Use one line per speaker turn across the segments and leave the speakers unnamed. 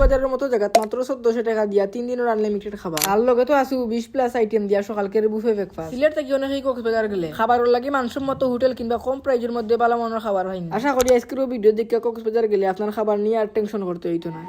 কক্সবাজারের মতো জায়গাত মাত্র চোদ্দশো টাকা দিয়া তিন দিনের আনলিমিটেড খাবার আর লগে তো আছে বিশ প্লাস আইটেম দিয়া সকালকে বুফে ব্রেকফাস্ট সিলেট থেকে অনেকেই কক্সবাজার গেলে। খাবারের লাগে মতো হোটেল কিংবা কম প্রাইজের মধ্যে ভালো মানের খাবার হয়নি আশা করি আজকের ভিডিও দেখে কক্সবাজার গেলে আপনার খাবার নিয়ে আর টেনশন করতে হইতো না।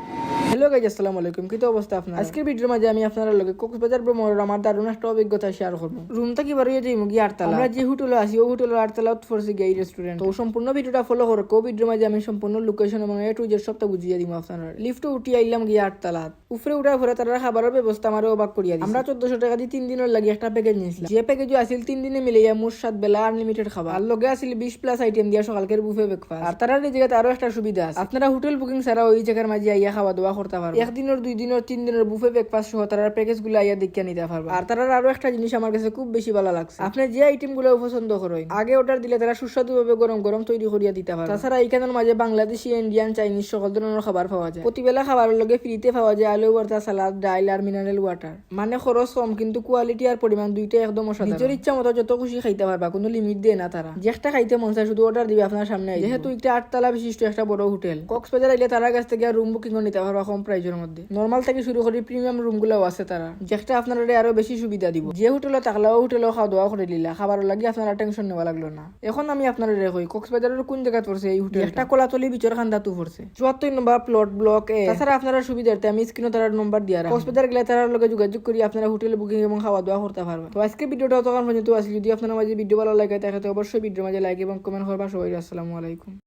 হ্যালো গাইজ আসসালামু আলাইকুম। কি অবস্থা আপনার? আজকের ভিডিওর মাঝে আমি আপনারা লগে কক্সবাজার ভ্রমণের আমার দারুণ একটা অভিজ্ঞতা শেয়ার করব। রুম থেকে বাড়িয়ে যাই মুগি আটতলা? আমরা যে হোটেলে আছি ওই হোটেলের আটতলা ফোরসি গেই রেস্টুরেন্ট তো সম্পূর্ণ ভিডিওটা ফলো করে। কো ভিডিওর মাঝে আমি সম্পূর্ণ লোকেশন এবং এ টু জেড সবটা বুঝিয়ে দিব আপনারা। লিফটে উঠি আইলাম গিয়ে আটতলা উপরে উঠার পরে তারা খাবারের ব্যবস্থা আমার অবাক করিয়া দিছে। আমরা চোদ্দশো টাকা দিয়ে তিন দিনের লাগি একটা প্যাকেজ নিয়েছিলাম। যে প্যাকেজও আসিল তিন দিনে মিলিয়ে মোট সাত বেলা আনলিমিটেড খাবার। আর লগে আসিল বিশ প্লাস আইটেম দিয়া সকালকের বুফে ব্রেকফাস্ট আর তারা এই জায়গাতে আরও একটা সুবিধা আছে। আপনারা হোটেল বুকিং ছাড়া ওই জায়গার মাঝে আইয়া খাওয়া দাওয়া করতে পারবেন একদিনের দুই দিনের, তিন দিনের বুফে ব্রেকফাস্ট সহ তারা প্যাকেজগুলো আইয়া দেখিয়ে নিতে পারবে। আর তারা আরও একটা জিনিস আমার কাছে খুব বেশি ভালো লাগছে। আপনি যে আইটেমগুলো পছন্দ করেন, আগে অর্ডার দিলে তারা সুস্বাদু ভাবে গরম গরম তৈরি করিয়া দিতে পারবে। তাছাড়া এইখানের মাঝে বাংলাদেশি ইন্ডিয়ান চাইনিজ সকল ধরনের খাবার পাওয়া যায়। প্রতিবেলা খাবারের লগে ফ্রিতে পাওয়া যায় আলু ভর্তা সালাদ ডাইল আর মিনারেল ওয়াটার মানে খরচ কম কিন্তু কোয়ালিটি আর পরিমাণ দুইটাই একদম অসাধারণ নিজের ইচ্ছা মতো যত খুশি খাইতে পারবা কোনো লিমিট দিয়ে না তারা যেটা খাইতে মন চায় শুধু অর্ডার দিবে আপনার সামনে যেহেতু একটা আটতলা বিশিষ্ট একটা বড় হোটেল। কক্সবাজার আইলে তারা কাছ থেকে রুম বুকিং নিতে পারবা কম প্রাইজের মধ্যে। নর্মাল থেকে শুরু করে প্রিমিয়াম রুম গুলাও আছে তারা যেটা আপনার আরও বেশি সুবিধা দিব। যে হোটেলে থাকলেও হোটেলে খাওয়া দাওয়া করে দিলা। খাবার লাগি আপনারা টেনশন নেওয়া লাগল না। এখন আমি আপনার কই কক্সবাজারের কোন জায়গা পড়ছে এই হোটেল একটা কলাতলি বিচর খান্দা তু পড়ছে চুয়াত্তর নম্বর প্লট ব্লক এ তাছাড়া আপনারা সুবিধার্থে আমি স্ক্রিনে তার নম্বর দিয়া রাখি। কক্সবাজার গেলে তার লগে যোগাযোগ করি, আপনারা হোটেল বুকিং এবং খাওয়া দাওয়া করতে পারবেন। তো আজকে ভিডিওটা তখন পর্যন্ত আসলে যদি আপনার মাঝে ভিডিও ভালো লাগে, তাহলে অবশ্যই ভিডিওর মাঝে লাইক এবং কমেন্ট করবা। সবাই আসসালামু আলাইকুম।